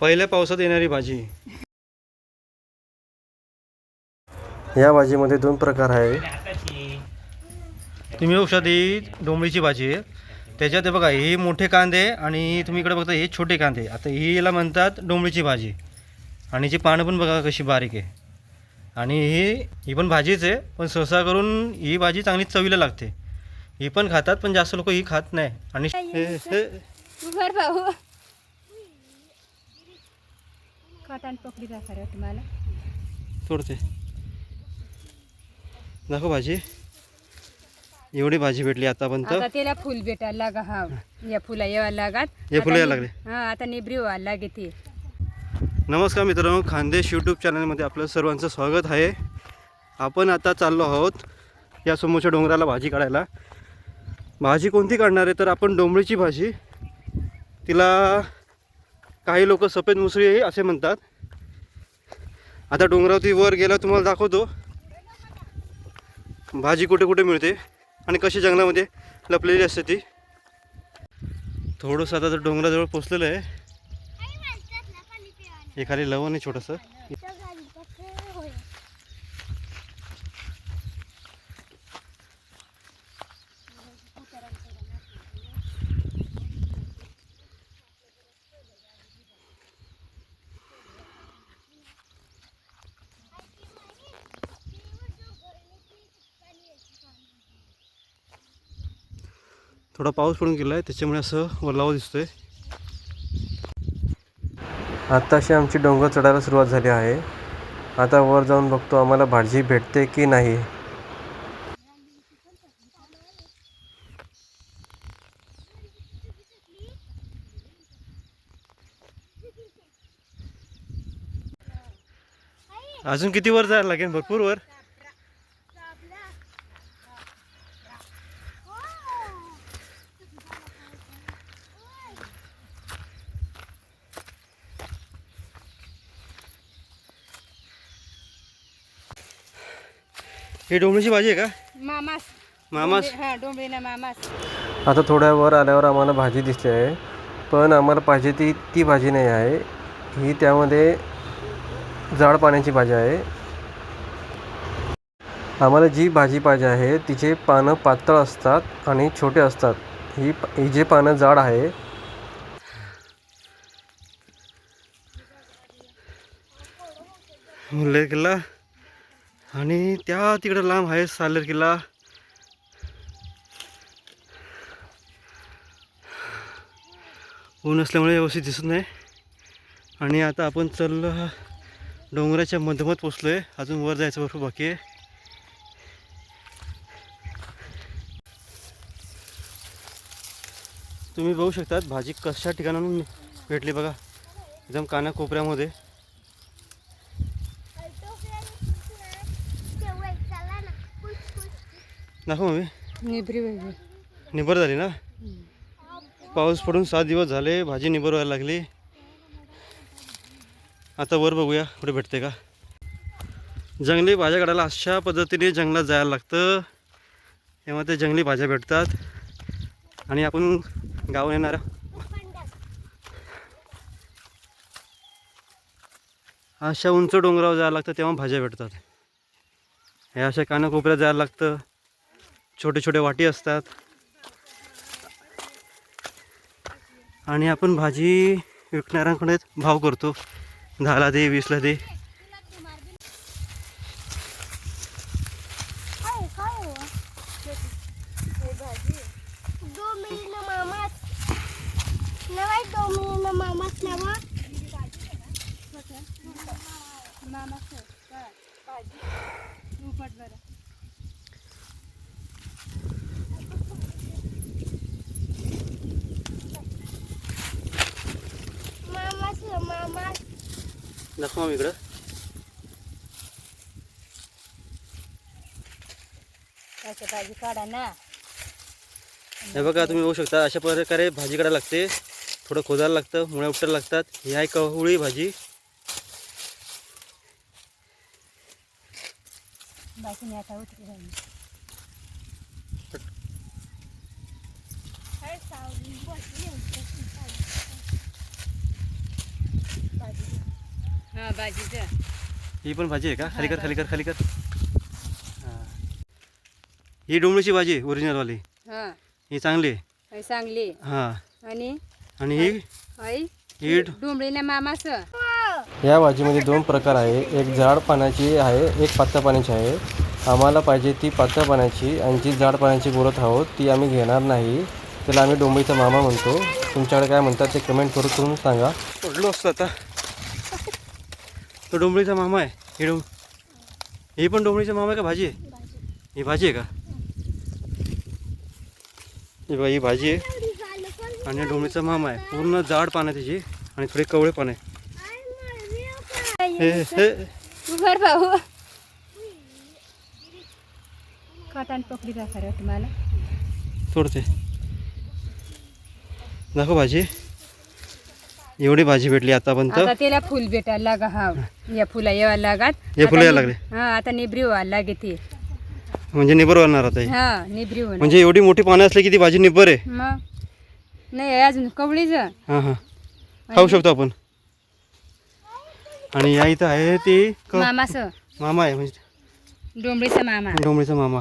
पहिल्या पावसात येणारी भाजी. या भाजीमध्ये दोन प्रकार आहे. तुम्ही बघू शकता ही डोंबळीची भाजी आहे. त्याच्यात बघा हे मोठे कांदे आणि तुम्ही इकडे बघता हे छोटे कांदे. आता ही याला म्हणतात डोंबळीची भाजी. आणि जी पानं पण बघा कशी बारीक आहे. आणि ही ही पण भाजीच आहे पण सहसा करून ही भाजी चांगली चवीला लागते. ही पण खातात पण जास्त लोक ही खात नाही. आणि हे- हे- उभार भाऊ काटान पकडी तुम्हाला. तोडते. दाखव भाजी. एवढी भाजी भेटली आतापर्यंत. आता त्याला फुल भेटायला लागा हा. या फुला यायला लागत. हे फुलं यायला लागले. हा आता निब्री व्हायला लागे ते. नमस्कार मित्रांनो खानदेश यूट्यूब चॅनलमध्ये आपलं सर्वांचं स्वागत आहे. आपण आता चाललो आहोत या समोरच्या डोंगराला भाजी काढायला. भाजी कोणती काढणार आहे? तर आपण डोंबळीची भाजी तिला काही लोक सफेद मुसळी असे म्हणतात. आता डोंगरावरती वर गेला तुम्हाला दाखवतो. भाजी कुठे कुठे मिळते आणि कशी जंगलामध्ये लपलेली असते ती. थोडंसं आता तर डोंगराजवळ पोचलेलं आहे. हे खाली लवण आहे छोटंसं. थोडा पाऊस पडून गेला आहे त्याच्यामुळे असं ओलावा दिसतोय. आत्ताशी आमची डोंगर चढायला सुरुवात झाली आहे. आता वर जाऊन बघतो आम्हाला भाजी भेटते की नाही. अजून किती वर जायला लागेल? भरपूर वर? ही डोंगरीची भाजी आहे का? मामास. मामास? हा डोंबळीना मामास. आता थोड्या वर आल्यावर आम्हाला भाजी दिसली आहे पण आम्हाला पाहिजे ती ती भाजी नाही आहे. ही त्यामध्ये जाड पाण्याची भाजी आहे. आम्हाला जी भाजी पाहिजे आहे तिचे पानं पातळ असतात आणि छोटे असतात. ही ही जे पानं जाड आहे मुल्लेर किल्ला आणि त्या तिकडं लांब आहे सालेर किल्ला. ऊन असल्यामुळे व्यवस्थित दिसत नाही. आणि आता आपण चाललो डोंगराच्या मधोमध पोचलो आहे अजून वर जायचं भरपूर बाकी आहे. तुम्ही बघू शकतात भाजी कशा ठिकाणाहून भेटली बघा. एकदम कानाकोपऱ्यामध्ये. दाखव मम्मी निब्री निबर झाली ना? पाऊस पडून सात दिवस झाले भाजी निबर व्हायला लागली. आता वर बघूया कुठे भेटते का? जंगली भाज्या काढायला अशा पद्धतीने जंगलात जायला लागतं. तेव्हा ते जंगली भाज्या भेटतात. आणि आपण गावून येणाऱ्या अशा उंच डोंगरावर जायला लागतं तेव्हा भाज्या भेटतात. हे अशा कानाकोपऱ्यात जायला लागतं. छोटे छोटे वाटी असतात. आणि आपण भाजी विकणाऱ्यांकडे भाव करतो. दहाला दे वीसला दे. दाखवा मग इकडं. भाजी काढा ना. हे बघा तुम्ही बघू शकता अशा प्रकारे भाजी काढायला लागते. थोडं खोदायला लागतं मुळ्या उपटायला लागतात. ही आहे कवळी भाजी. बाकी नाही आता हा भाजीचं. ही पण भाजी आहे का? खाली कर खाली कर खाली कर. हां. ही डोंबळीची भाजी आहे ओरिजिनलवाली हा. ही चांगली आहे. हे चांगली हां. आणि? आणि ही? ही या भाजीमध्ये दोन प्रकार आहे. एक जाड पाण्याची आहे एक पातळ पाण्याची आहे. आम्हाला पाहिजे ती पातळ पाण्याची आणि जी जाड पाण्याची बोलत आहोत ती आम्ही घेणार नाही. त्याला आम्ही डोंबईचा मामा म्हणतो. तुमच्याकडे काय म्हणतात ते कमेंट करून करून सांगा. पडलो असतो आता. तो डोंबळीचा मामा आहे. ही डोंब ही पण डोंबळीचा मामा आहे का भाजी आहे? ही भाजी आहे का? ही बा ही भाजी आहे. आणि डोंबळीचा मामा आहे. पूर्ण जाड पान आहे त्याची आणि थोडे कवळे पान आहे. हे हे. भाऊ. काटान पकडी खरं तुम्हाला. तोडते दाखव भाजी. एवढी भाजी भेटली आतापर्यंत? आता त्याला फुल भेटायला लागा हा या फुला यायला लागत. या फुलं यायला नि- लागले? हा आता निबरी व्हायला लागे ती. म्हणजे निबर होणार आता हे. हा निबरी होणार. म्हणजे एवढी मोठी पानं असली की ती भाजी निबर आहे? मग? नाही अजून कवळीच. हां हां. खाऊ शकतो आपण. आणि या इथं आहे ती क- मामास मामा आहे म्हणजे डोंबळीचा मामा. डोंबळीचा मामा.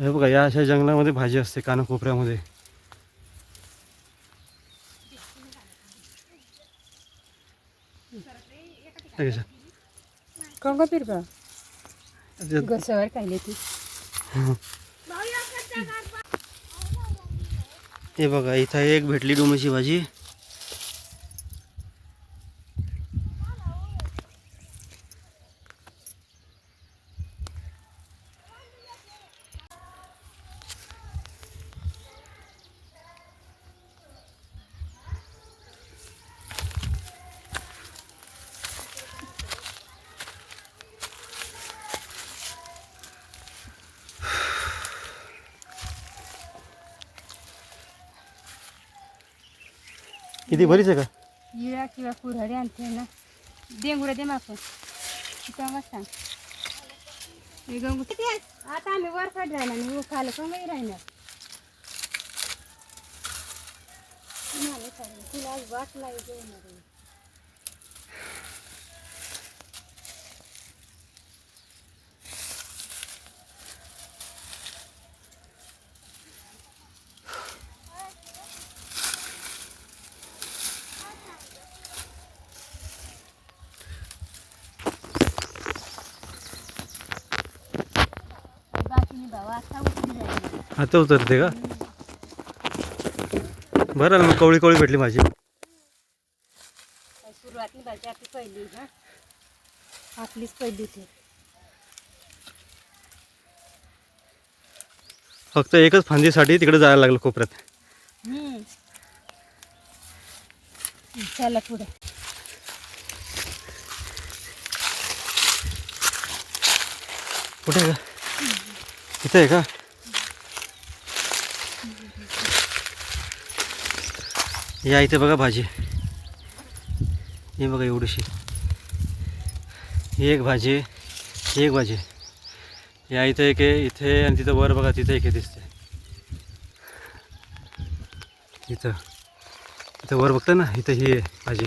हे बघा या अशा जंगलामध्ये भाजी असते कानाकोपऱ्यामध्ये हे? कंग घसावर खायले ती हे बघा इथं एक भेटली डोंबीची भाजी. किती भरीच आहे का? हिरा किंवा कुऱ्हाडी आणते ना. डेंगुरा दे माप तेव्हा सांग. हे गंगू किती आहे? आता आम्ही वर काढ राहिला नाही वर खाली पण नाही राहणार तुम्हाला सांगेन, तुला आज वाट नाही आहे. बाकीने भावा आता उतरते का? बरं आलं मग कवळी कवळी भेटली माझी. सुरुवातली भाजी आपली पहिली आपलीच पहिली ती. फक्त एकच फांदीसाठी तिकडे जायला लागलं कोपऱ्यात. चला पुढे. कुठे का इथं आहे का? या इथे बघा भाजी. ही बघा एवढीशी. ही एक भाजी ही एक भाजी. या इथे एक आहे इथे आणि तिथं वर बघा तिथं एक आहे दिसते इथं. इथं वर बघतं ना इथं ही आहे भाजी.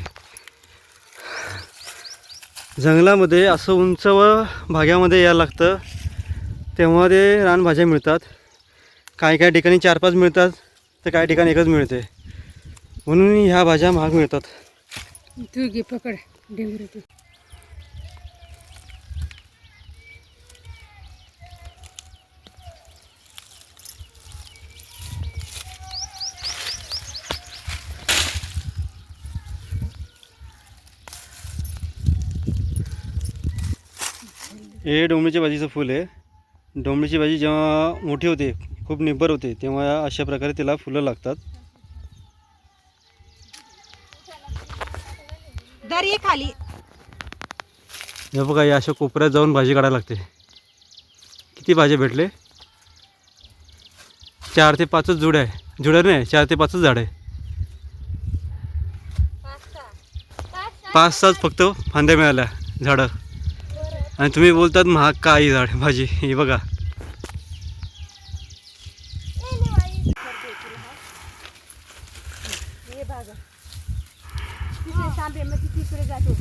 जंगलामध्ये असं उंच व भाग्यामध्ये यायला लागतं. तेव्हा ते रानभाज्या मिळतात. काही काही ठिकाणी चार पाच मिळतात तर काही ठिकाणी एकच मिळते. म्हणून ह्या भाज्या महाग मिळतात. तू घे पकड डेंगुरा तू. हे डोंबळीच्या भाजीचं फूल आहे. डोंबळीची भाजी जेव्हा मोठी होते खूप निब्बर होते तेव्हा अशा प्रकारे तिला फुलं लागतात. दरी खाली. हे बघा या अशा कोपऱ्यात जाऊन भाजी काढायला लागते. किती भाज्या भेटले? चार ते पाचच जुड्या आहे. जुड्या नाही चार ते पाचच झाड आहे. पाच सात फक्त फांद्या मिळाल्या झाडं. आणि तुम्ही बोलतात महाग का आई झाड भाजी? ही बघा. हे.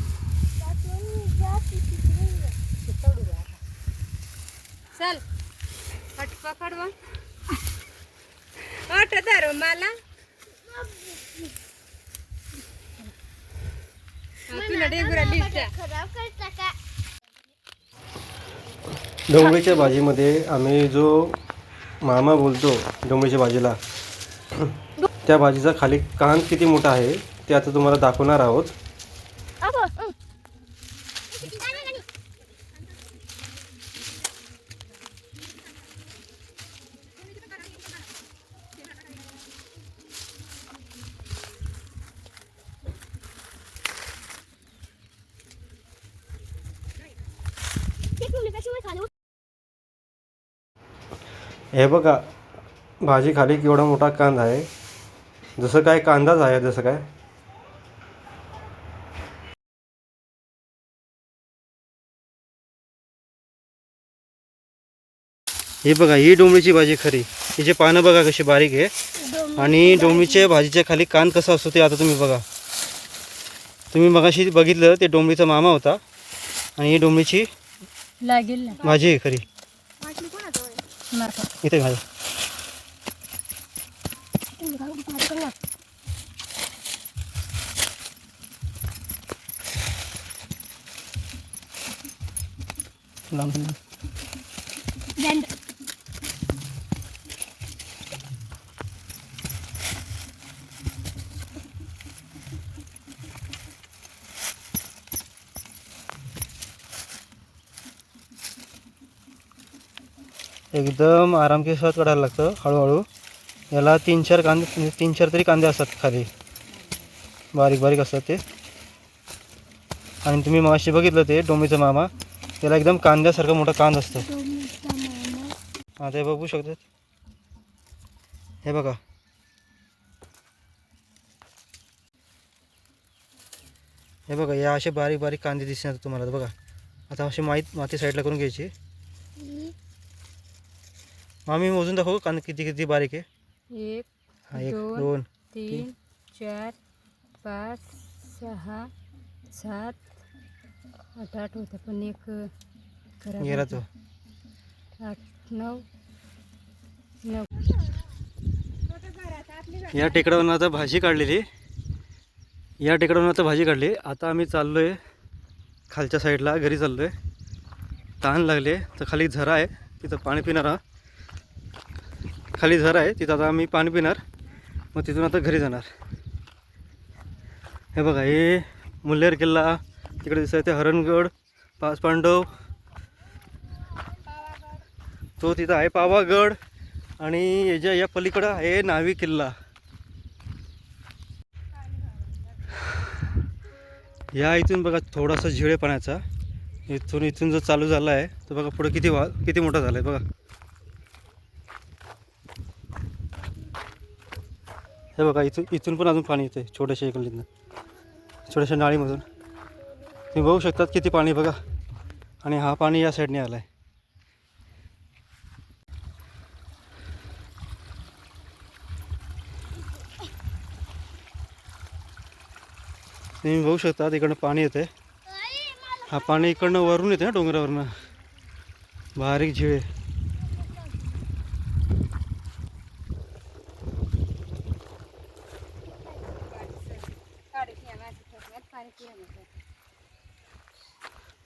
चल हट पकड हट धर मला. हा, तुला डेंगुरा लिहिचा डोंगरीच्या भाजीमध्ये आम्ही जो मामा बोलतो डोंगरीच्या भाजीला त्या भाजीचा खाली कान किती मोठा आहे ते आता तुम्हाला दाखवणार आहोत. हे बघा भाजी खाली केवढा मोठा कांदा आहे. जसं काय कांदाच आहे जसं काय. हे बघा ही डोंबळीची भाजी खरी. हिचे पानं बघा कशी बारीक आहे. आणि डोंबळीच्या भाजीच्या खाली कान कसं असतो ते आता तुम्ही बघा. तुम्ही मगाशी बघितलं ते डोंबळीचा मामा होता. आणि ही डोंबळीची भाजी आहे खरी. मार्का इथे भाजी लांब लांब. एकदम आराम सहज काढायला लागतं हळूहळू. याला तीन चार कांदे तीन चार तरी कांदे असतात खाली. बारीक बारीक असतात ते. आणि तुम्ही मागाशी बघितलं ते डोंबीचा मामा. त्याला एकदम कांद्यासारखं मोठं कांद असतं. हां ते बघू शकतात. हे बघा. हे बघा या असे बारीक बारीक कांदे दिसणार तुम्हाला. बघा. आता अशी माहीत माती साईडला करून घ्यायची. मामी मोजून दाखवू कांदा किती किती बारीक आहे. एक हा एक दोन, तीन चार पाच सहा सात आठ आठ होतं पण एक गेला. तो आठ नऊ नऊ. या टेकडावरून आता भाजी काढलेली. या टेकडावरून आता भाजी काढली. आता आम्ही चाललो आहे खालच्या साईडला घरी चाललो आहे तहान लागले तर खाली झरा आहे तिथं पाणी पिणार हा खाली झरा आहे तिथं आता आम्ही पाणी पिणार. मग तिथून आता घरी जाणार. हे बघा हे मुल्हेर किल्ला तिकडे दिसत आहे ते हरणगड पाच पांडव तो तिथं आहे पावागड. आणि याच्या या पलीकडं आहे नावी किल्ला. या इथून बघा थोडासा झिळे पाण्याचा इथून इथून जो चालू झाला आहे तो बघा पुढे किती वा किती मोठा झाला आहे बघा. हे बघा इथून इथून पण अजून पाणी येते छोट्याशा इकडनं छोट्याशा नाळीमधून. तुम्ही बघू शकतात किती पाणी बघा. आणि हा पाणी या साईडने आला आहे तुम्ही बघू शकता इकडनं पाणी येते हा पाणी इकडनं वरून येते ना डोंगरावरनं. बारीक झिळे.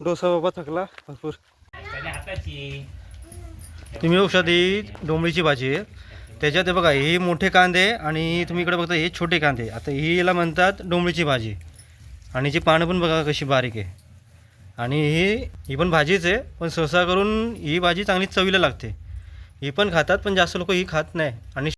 डोसा बाबा थकला भरपूर. तुम्ही ही डोंबळीची भाजी आहे. त्याच्यात बघा हे मोठे कांदे आणि तुम्ही इकडे बघता हे छोटे कांदे. आता ही याला म्हणतात डोंबळीची भाजी. आणि जी पानं पण बघा कशी बारीक आहे. आणि ही ही पण भाजीच आहे पण सहसा करून ही भाजी चांगली चवीला लागते. ही पण खातात पण जास्त लोक ही खात नाही. आणि